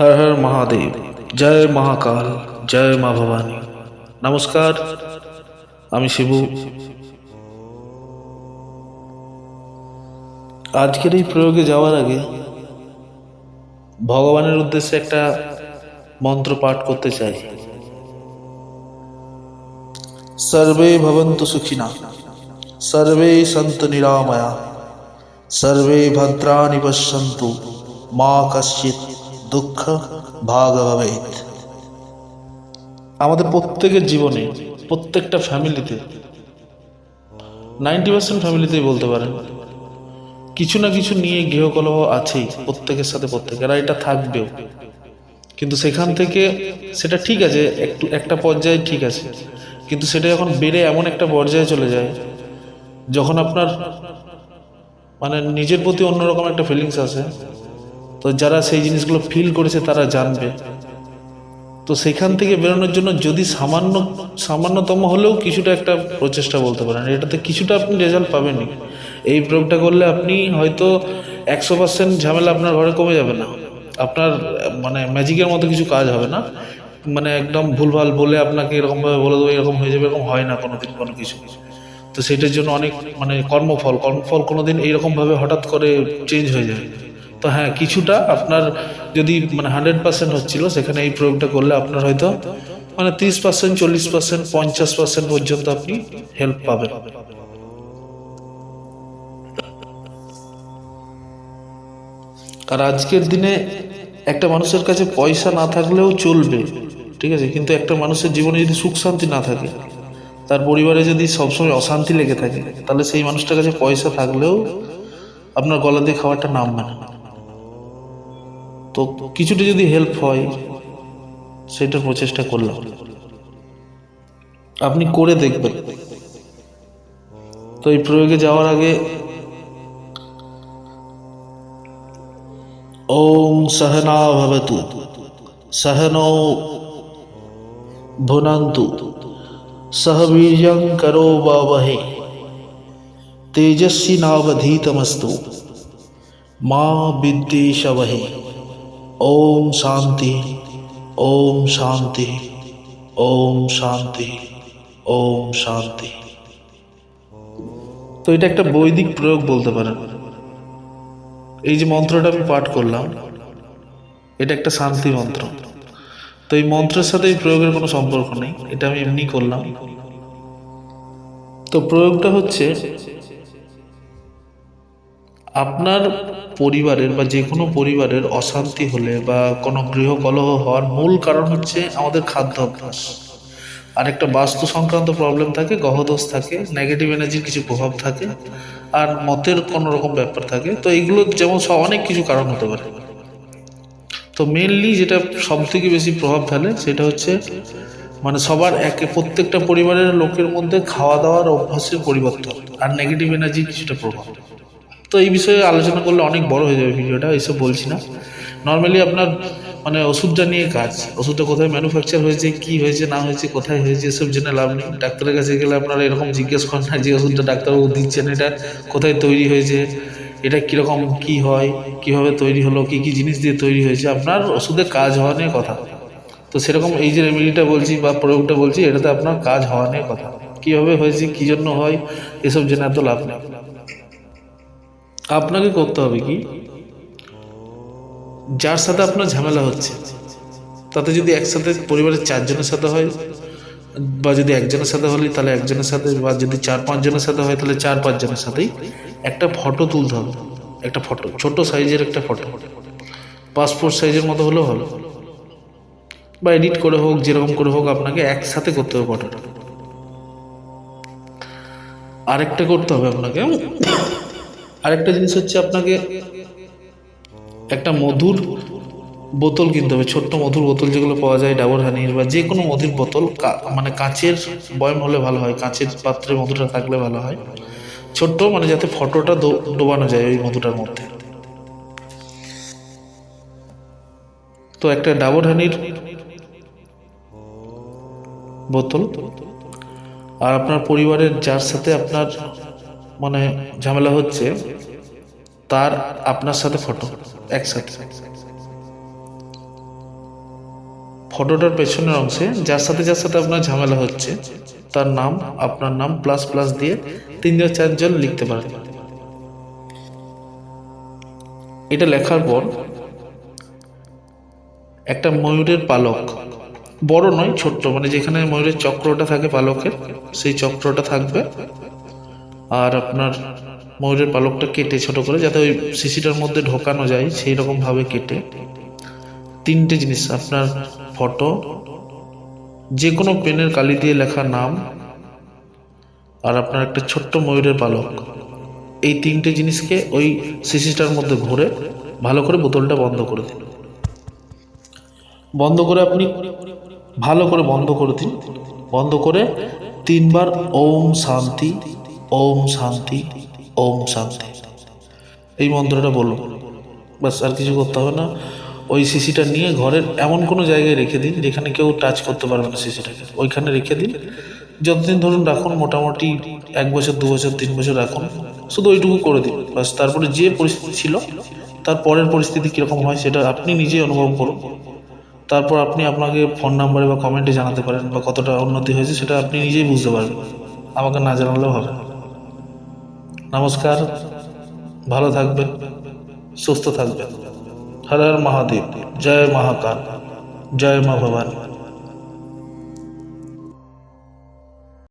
হর হর মহাদেব, জয় মহাকাল, জয় মা ভবানী। নমস্কার, আমি শিবু। আজকের এই প্রয়োগে যাওয়ার আগে ভগবানের উদ্দেশ্যে একটা মন্ত্র পাঠ করতে চাই। সর্বে ভবন্তু সুখিনা, সর্বে সন্তু নিরাময়া, সর্বে ভদ্রাণি পশ্যন্তু, মা কশ্চিৎ। দুঃখ ভাগ ভবেত আমাদের প্রত্যেকের জীবনে, প্রত্যেকটা ফ্যামিলিতে নাইনটি পার্সেন্ট ফ্যামিলিতেই বলতে পারেন, কিছু না কিছু নিয়ে গৃহকলহ আছেই প্রত্যেকের সাথে প্রত্যেকের, আর এটা থাকবেও। কিন্তু সেখান থেকে সেটা ঠিক আছে, একটু, একটা পর্যায়ে ঠিক আছে। কিন্তু সেটা যখন বেড়ে এমন একটা পর্যায়ে চলে যায়, যখন আপনার মানে নিজের প্রতি অন্যরকম একটা ফিলিংস আসে তো যারা সেই জিনিসগুলো ফিল করেছে তারা জানবে। তো সেখান থেকে বেরোনোর জন্য যদি সামান্য, সামান্যতম হলেও কিছুটা একটা প্রচেষ্টা বলতে পারেন। এটাতে কিছুটা আপনি রেজাল্ট পাবেনই। এই প্রয়োগটা করলে আপনি হয়তো একশো পার্সেন্ট ঝামেলা আপনার ঘরে কমে যাবে না। আপনার মানে ম্যাজিকের মতো কিছু কাজ হবে না। মানে একদম ভুলভাল বলে আপনাকে এরকমভাবে বলে দেবো, এরকম হয়ে যাবে, এরকম হয় না কোনো দিন, কোনো কিছু। তো সেটার জন্য অনেক মানে কর্মফল কর্মফল কোনো দিন এইরকমভাবে হঠাৎ করে চেঞ্জ হয়ে যায়। তো হ্যাঁ কিছুটা আপনার যদি মানে হান্ড্রেড পার্সেন্ট হচ্ছিল, সেখানে এই প্রয়োগটা করলে আপনার হয়তো মানে তিরিশ পার্সেন্ট চল্লিশ পার্সেন্ট পঞ্চাশ পার্সেন্ট পর্যন্ত আপনি হেল্প পাবেন। আর আজকের দিনে একটা মানুষের কাছে পয়সা না থাকলেও চলবে, ঠিক আছে? কিন্তু একটা মানুষের জীবনে যদি সুখ শান্তি না থাকে, তার পরিবারে যদি সবসময় অশান্তি লেগে থাকে, তাহলে সেই মানুষটার কাছে পয়সা থাকলেও আপনার গলা দিয়ে খাবারটা নামবে না। তো কিছুটা যদি হেল্প হয়, সেটার প্রচেষ্টা করলাম। আপনি করে দেখবেন। তো এই প্রয়োগে যাওয়ার আগে ওম সহনা ভবতু, সহনৌ ভুনন্তু, সহ বীর্যং করো বাবহে, তেজস্বী নাবধীতমস্তু, মা বিদ্বেষবহে। ওম শান্তি ওম শান্তি ওম শান্তি ওম শান্তি। তো এটা একটা বৈদিক প্রয়োগ বলতে পারেন। এই যে মন্ত্রটা আমি পাঠ করলাম, এটা একটা শান্তি মন্ত্র। তো এই মন্ত্রের সাথে এই প্রয়োগের কোনো সম্পর্ক নেই, এটা আমি এমনি করলাম। তো প্রয়োগটা হচ্ছে আপনার পরিবারের বা যে কোনো পরিবারের অশান্তি হলে বা কোনো গৃহকলহ হওয়ার মূল কারণ হচ্ছে আমাদের খাদ্য অভ্যাস। আর একটা বাস্তু সংক্রান্ত প্রবলেম থাকে, গহদোষ থাকে নেগেটিভ এনার্জির কিছু প্রভাব থাকে, আর মতের কোনো রকম ব্যাপার থাকে। তো এইগুলো যেমন সব অনেক কিছু কারণ হতে পারে। তো মেনলি যেটা সব থেকে বেশি প্রভাব ফেলে সেটা হচ্ছে মানে সবার একে, প্রত্যেকটা পরিবারের লোকের মধ্যে খাওয়া দাওয়ার অভ্যাসের পরিবর্তন, আর নেগেটিভ এনার্জির কিছুটা প্রভাব। তো এই বিষয়ে আলোচনা করলে অনেক বড় হয়ে যাবে ভিডিওটা এইসব বলছি না। নর্মালি আপনার মানে ওষুধটা নিয়ে কাজ, ওষুধটা কোথায় ম্যানুফ্যাকচার হয়েছে, কি হয়েছে, না হয়েছে, কোথায় হয়েছে, এসব জেনে লাভ নেই। ডাক্তারের কাছে গেলে আপনারা এরকম জিজ্ঞেস করেন না যে, ওষুধটা ডাক্তারবাবু দিচ্ছেন, এটা কোথায় তৈরি হয়েছে? এটা কীরকম কি হয়? কীভাবে তৈরি হলো? কি কি জিনিস দিয়ে তৈরি হয়েছে? আপনার ওষুধে কাজ হওয়া নিয়ে কথা। তো সেরকম এই যে রেমেডিটা বলছি বা প্রয়োগটা বলছি, এটাতে আপনার কাজ হওয়া নিয়ে কথা। কীভাবে হয়েছে, কী জন্য হয়, এসব জেনে এত লাভ নেই। আপনাকে করতে হবে কি? যার সাথে আপনার ঝামেলা হচ্ছে, তাতে যদি একসাথে পরিবারের চারজনের সাথে হয়, বা যদি একজনের সাথে হলে তাহলে একজনের সাথে, বা যদি চার পাঁচজনের সাথে হয় তাহলে চার পাঁচজনের সাথেই একটা ফটো তুলতে হবে। একটা ফটো ছোট সাইজের একটা ফটো পাসপোর্ট সাইজের মতো হলেও হলো বা এডিট করে হোক, যেরকম করে হোক, আপনাকে একসাথে করতে হবে ফটোটা আরেকটা করতে হবে আপনাকে আরেকটা জিনিস হচ্ছে আপনাকে একটা মধুর বোতল কিনতে হবে, ছোট্ট মধুর বোতল যেগুলো পাওয়া যায়, ডাবর হানির বা যে কোনো মধুর বোতল মানে কাঁচের বয়ম হলে ভালো হয়, কাঁচের পাত্রে মধুটা থাকলে ভালো হয়। ছোট্ট মানে যাতে ফটোটা ডোবানো যায় ওই মধুটার মধ্যে। তো একটা ডাবর হানির বোতল, আর আপনার পরিবারের যার সাথে আপনার মানে ঝামেলা হচ্ছে, তার আপনার সাথে ফটো একসাথে। ফটোটার পেছনের অংশে, যার সাথে যার সাথে আপনার ঝামেলা হচ্ছে, তার নাম, আপনার নাম প্লাস প্লাস দিয়ে তিনজন চারজন লিখতে পারেন। এটা লেখার পর একটা ময়ূরের পালক, বড় নয়, ছোট্ট মানে যেখানে ময়ূরের চক্রটা থাকে পালকের, সেই চক্রটা থাকবে আর আপনার ময়ূরের পালকটা কেটে ছোট করে যাতে ওই শিশিটার মধ্যে ঢোকানো যায়, সেই রকম ভাবে কেটে। তিনটে জিনিস, আপনার ফটো যে কোনো পেনের কালি দিয়ে লেখা নাম, আর আপনার একটা ছোট্ট ময়ূরের পালক। এই তিনটে জিনিসকে ওই শিশিটার মধ্যে ভরে ভালো করে বোতলটা বন্ধ করে দিন। বন্ধ করে আপনি ভালো করে বন্ধ করে দিন। বন্ধ করে তিনবার ওম শান্তি ওম শান্তি ওম শান্তি। এই মন্ত্রটা বলুন বাস আর কিছু করতে হবে না। ওই সিসিটা নিয়ে ঘরের এমন কোনো জায়গায় রেখে দিন যেখানে কেউ টাচ করতে পারবে না সিসিটাকে ওইখানে রেখে দিন। যতদিন ধরুন রাখুন, মোটামুটি এক বছর, দু বছর, তিন বছর রাখুন। শুধু ওইটুকু করে দিন। বাস তারপরে যে পরিস্থিতি ছিল, তার পরের পরিস্থিতি কীরকম হয় সেটা আপনি নিজেই অনুভব করুন। তারপর আপনি আপনাকে ফোন নাম্বারে বা কমেন্টে জানাতে পারেন বা কতটা উন্নতি হয়েছে সেটা আপনি নিজেই বুঝতে পারবেন। আমাকে না জানালেও হবে। নমস্কার ভালো থাকবেন সুস্থ থাকবেন। হর মহাদেব জয় মহাকাল জয় মা ভবানী